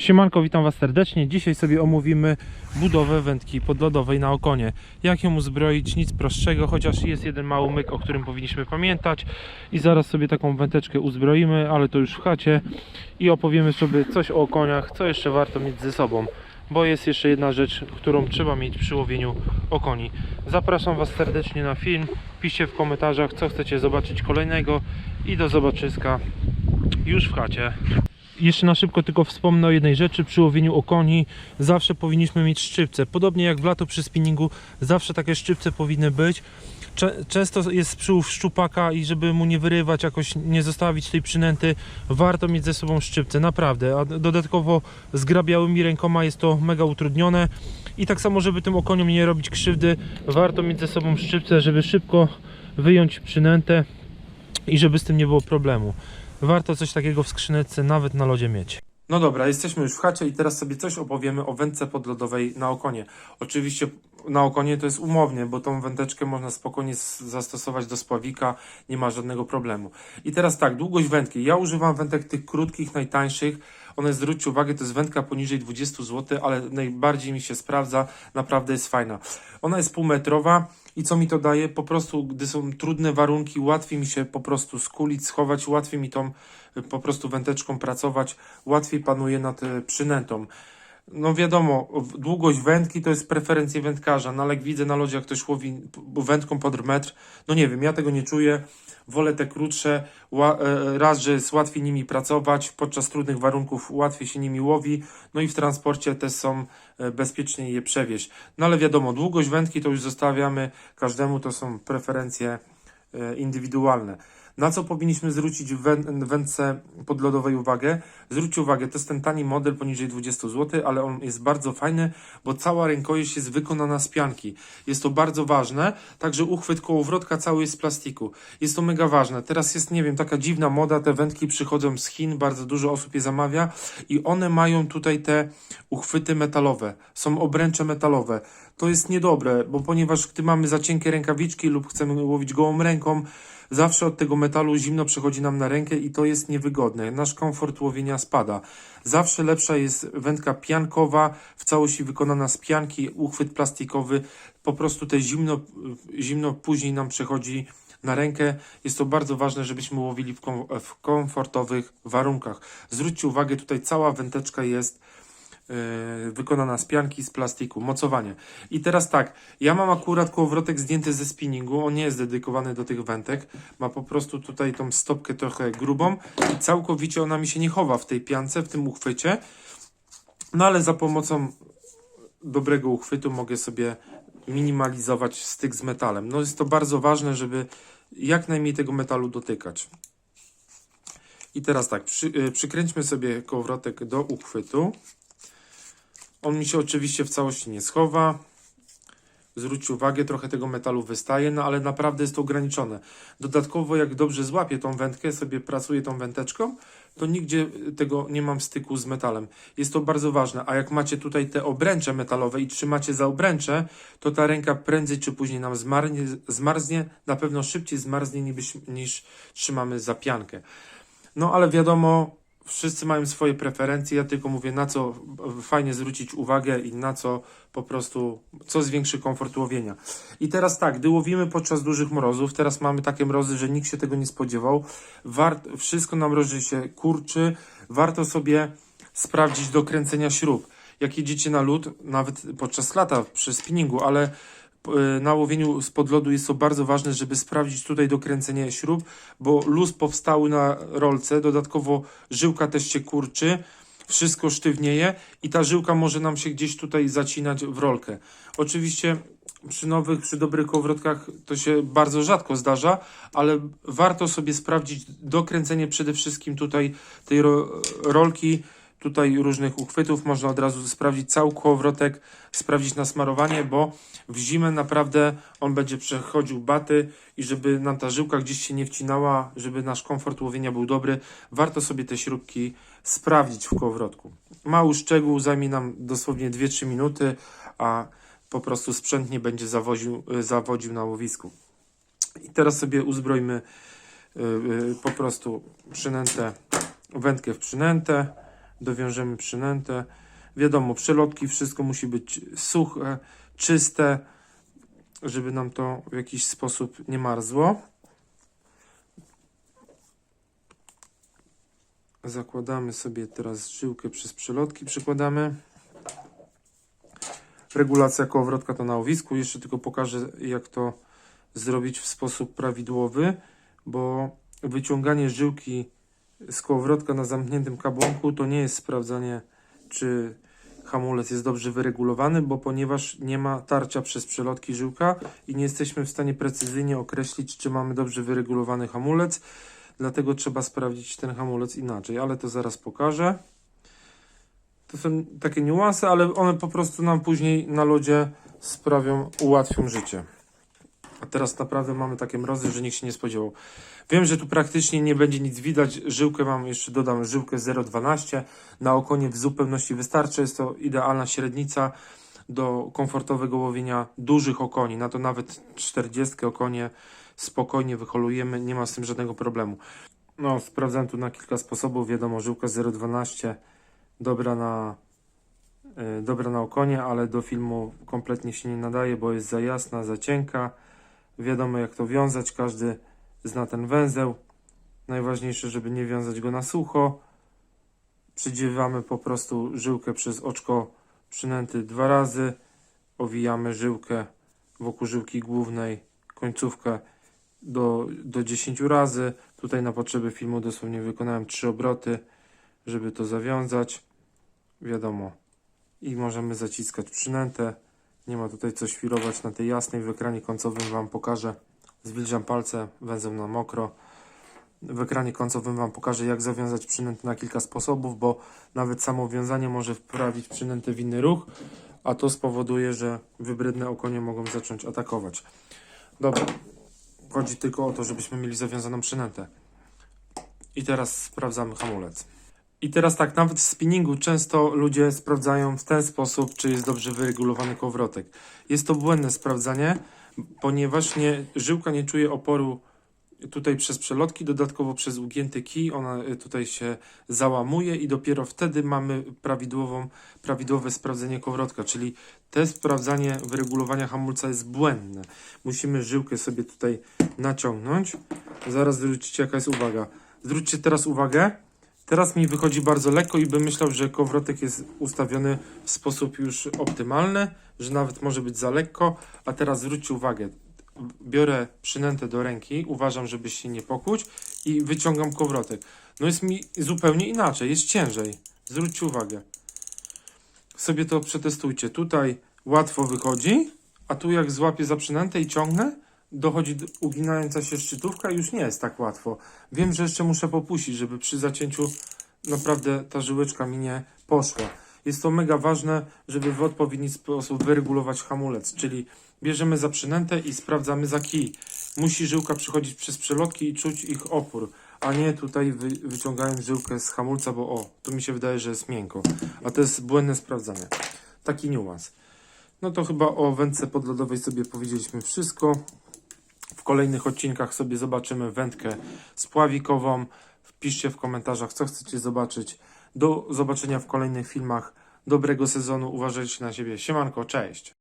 Siemanko, witam Was serdecznie. Dzisiaj sobie omówimy budowę wędki podlodowej na okonie. Jak ją uzbroić, nic prostszego, chociaż jest jeden mały myk, o którym powinniśmy pamiętać. I zaraz sobie taką wędeczkę uzbroimy, ale to już w chacie. I opowiemy sobie coś o okoniach, co jeszcze warto mieć ze sobą. Bo jest jeszcze jedna rzecz, którą trzeba mieć przy łowieniu okoni. Zapraszam Was serdecznie na film. Piszcie w komentarzach, co chcecie zobaczyć kolejnego. I do zobaczyska już w chacie. Jeszcze na szybko tylko wspomnę o jednej rzeczy. Przy łowieniu okoni zawsze powinniśmy mieć szczypce. Podobnie jak w lato przy spinningu, zawsze takie szczypce powinny być. Często jest przyłów szczupaka i żeby mu nie wyrywać, jakoś nie zostawić tej przynęty, warto mieć ze sobą szczypce, naprawdę. A dodatkowo z grabiałymi rękoma jest to mega utrudnione. I tak samo, żeby tym okoniom nie robić krzywdy, warto mieć ze sobą szczypce, żeby szybko wyjąć przynętę i żeby z tym nie było problemu. Warto coś takiego w skrzyneczce nawet na lodzie mieć. No dobra, jesteśmy już w chacie i teraz sobie coś opowiemy o wędce podlodowej na okonie. Oczywiście na okonie to jest umownie, bo tą wędeczkę można spokojnie zastosować do spławika, nie ma żadnego problemu. I teraz tak, długość wędki. Ja używam wędek tych krótkich, najtańszych. One, zwróćcie uwagę, to jest wędka poniżej 20 zł, ale najbardziej mi się sprawdza, naprawdę jest fajna. Ona jest półmetrowa i co mi to daje? Po prostu, gdy są trudne warunki, łatwiej mi się po prostu skulić, schować, łatwiej mi tą po prostu wędeczką pracować, łatwiej panuje nad y, przynętą. No wiadomo, długość wędki to jest preferencja wędkarza, no ale jak widzę na lodzie, jak ktoś łowi wędką pod metr, no nie wiem, ja tego nie czuję, wolę te krótsze, ła, e, raz, że jest łatwiej nimi pracować, podczas trudnych warunków łatwiej się nimi łowi, no i w transporcie też są e, bezpieczniej je przewieźć. No ale wiadomo, długość wędki to już zostawiamy. Każdemu, to są preferencje e, indywidualne. Na co powinniśmy zwrócić w wę- wędce podlodowej uwagę? Zwróćcie uwagę, to jest ten tani model poniżej 20 zł, ale on jest bardzo fajny, bo cała rękojeść jest wykonana z pianki. Jest to bardzo ważne, także uchwyt kołowrotka cały jest z plastiku. Jest to mega ważne. Teraz jest, nie wiem, taka dziwna moda, te wędki przychodzą z Chin, bardzo dużo osób je zamawia i one mają tutaj te uchwyty metalowe. Są obręcze metalowe. To jest niedobre, bo ponieważ gdy mamy za cienkie rękawiczki lub chcemy łowić gołą ręką, zawsze od tego metalu zimno przechodzi nam na rękę i to jest niewygodne. Nasz komfort łowienia spada. Zawsze lepsza jest wędka piankowa, w całości wykonana z pianki, uchwyt plastikowy. Po prostu te zimno, zimno później nam przechodzi na rękę. Jest to bardzo ważne, żebyśmy łowili w, kom, w komfortowych warunkach. Zwróćcie uwagę, tutaj cała wędeczka jest wykonana z pianki, z plastiku, mocowanie. I teraz tak, ja mam akurat kołowrotek zdjęty ze spinningu, on nie jest dedykowany do tych wędek, ma po prostu tutaj tą stopkę trochę grubą i całkowicie ona mi się nie chowa w tej piance, w tym uchwycie, no ale za pomocą dobrego uchwytu mogę sobie minimalizować styk z metalem. No jest to bardzo ważne, żeby jak najmniej tego metalu dotykać. I teraz tak, przy, y, przykręćmy sobie kołowrotek do uchwytu. On mi się oczywiście w całości nie schowa. Zwróćcie uwagę, trochę tego metalu wystaje, no ale naprawdę jest to ograniczone. Dodatkowo, jak dobrze złapię tą wędkę, sobie pracuję tą wędeczką, to nigdzie tego nie mam styku z metalem. Jest to bardzo ważne. A jak macie tutaj te obręcze metalowe i trzymacie za obręcze, to ta ręka prędzej czy później nam zmarznie, zmarznie na pewno szybciej zmarznie niż, niż trzymamy za piankę. No ale wiadomo, wszyscy mają swoje preferencje. Ja tylko mówię, na co fajnie zwrócić uwagę i na co po prostu, co zwiększy komfort łowienia. I teraz tak, gdy łowimy podczas dużych mrozów, teraz mamy takie mrozy, że nikt się tego nie spodziewał. Wart, wszystko na mrozie się kurczy. Warto sobie sprawdzić do kręcenia śrub. Jak jedziecie na lód, nawet podczas lata przy spinningu, ale na łowieniu spod lodu jest to bardzo ważne, żeby sprawdzić tutaj dokręcenie śrub, bo luz powstały na rolce, dodatkowo żyłka też się kurczy, wszystko sztywnieje i ta żyłka może nam się gdzieś tutaj zacinać w rolkę. Oczywiście przy nowych, przy dobrych kołowrotkach to się bardzo rzadko zdarza, ale warto sobie sprawdzić dokręcenie przede wszystkim tutaj tej ro rolki, tutaj różnych uchwytów. Można od razu sprawdzić cały kołowrotek, sprawdzić nasmarowanie, bo w zimę naprawdę on będzie przechodził baty i żeby nam ta żyłka gdzieś się nie wcinała, żeby nasz komfort łowienia był dobry, warto sobie te śrubki sprawdzić w kołowrotku. Mały szczegół zajmie nam dosłownie 2-3 minuty, a po prostu sprzęt nie będzie zawoził, zawodził na łowisku. I teraz sobie uzbrojmy y, y, po prostu przynętę, wędkę w przynętę, dowiążemy przynętę. Wiadomo, przelotki, wszystko musi być suche, czyste, żeby nam to w jakiś sposób nie marzło. Zakładamy sobie teraz żyłkę przez przelotki, przykładamy. Regulacja kołowrotka to na owisku. Jeszcze tylko pokażę, jak to zrobić w sposób prawidłowy, bo wyciąganie żyłki z kołowrotka na zamkniętym kabłonku to nie jest sprawdzanie, czy hamulec jest dobrze wyregulowany, bo ponieważ nie ma tarcia przez przelotki żyłka i nie jesteśmy w stanie precyzyjnie określić, czy mamy dobrze wyregulowany hamulec, dlatego trzeba sprawdzić ten hamulec inaczej, ale to zaraz pokażę. To są takie niuanse, ale one po prostu nam później na lodzie sprawią, ułatwią życie. Teraz naprawdę mamy takie mrozy, że nikt się nie spodziewał. Wiem, że tu praktycznie nie będzie nic widać. Żyłkę mam, jeszcze dodam żyłkę 0,12. Na okonie w zupełności wystarczy. Jest to idealna średnica do komfortowego łowienia dużych okoni. Na to nawet 40 okonie spokojnie wyholujemy. Nie ma z tym żadnego problemu. No, sprawdzam tu na kilka sposobów. Wiadomo, żyłka 0,12 dobra na, yy, dobra na okonie, ale do filmu kompletnie się nie nadaje, bo jest za jasna, za cienka. Wiadomo jak to wiązać, każdy zna ten węzeł. Najważniejsze, żeby nie wiązać go na sucho. Przydziewamy po prostu żyłkę przez oczko przynęty dwa razy. Owijamy żyłkę wokół żyłki głównej, końcówkę do, do 10 razy. Tutaj na potrzeby filmu dosłownie wykonałem trzy obroty, żeby to zawiązać. Wiadomo. I możemy zaciskać przynętę. Nie ma tutaj co świrować na tej jasnej. W ekranie końcowym Wam pokażę. Zwilżam palce, węzeł na mokro. W ekranie końcowym Wam pokażę, jak zawiązać przynętę na kilka sposobów, bo nawet samo wiązanie może wprawić przynętę w inny ruch, a to spowoduje, że wybrydne okonie mogą zacząć atakować. Dobra, chodzi tylko o to, żebyśmy mieli zawiązaną przynętę. I teraz sprawdzamy hamulec. I teraz tak, nawet w spinningu często ludzie sprawdzają w ten sposób, czy jest dobrze wyregulowany kołowrotek. Jest to błędne sprawdzanie, ponieważ nie, żyłka nie czuje oporu tutaj przez przelotki, dodatkowo przez ugięty kij, ona y, tutaj się załamuje i dopiero wtedy mamy prawidłową, prawidłowe sprawdzenie kołowrotka, czyli te sprawdzanie wyregulowania hamulca jest błędne. Musimy żyłkę sobie tutaj naciągnąć. Zaraz zwrócicie jaka jest uwaga. Zwróćcie teraz uwagę, Teraz mi wychodzi bardzo lekko i bym myślał, że kołowrotek jest ustawiony w sposób już optymalny, że nawet może być za lekko, a teraz zwróćcie uwagę. Biorę przynętę do ręki, uważam, żeby się nie pokuć i wyciągam kołowrotek. No jest mi zupełnie inaczej, jest ciężej. Zwróćcie uwagę. Sobie to przetestujcie. Tutaj łatwo wychodzi, a tu jak złapię za przynętę i ciągnę, dochodzi do- uginająca się szczytówka i już nie jest tak łatwo. Wiem, że jeszcze muszę popuścić, żeby przy zacięciu naprawdę ta żyłeczka mi nie poszła. Jest to mega ważne, żeby w odpowiedni sposób wyregulować hamulec, czyli bierzemy za przynętę i sprawdzamy za kij. Musi żyłka przechodzić przez przelotki i czuć ich opór, a nie tutaj wy, wyciągając żyłkę z hamulca, bo o, tu mi się wydaje, że jest miękko, a to jest błędne sprawdzanie. Taki niuans. No to chyba o wędce podlodowej sobie powiedzieliśmy wszystko. Kolejnych odcinkach sobie zobaczymy wędkę spławikową. Wpiszcie w komentarzach, co chcecie zobaczyć. Do zobaczenia w kolejnych filmach. Dobrego sezonu. Uważajcie na siebie. Siemanko, cześć.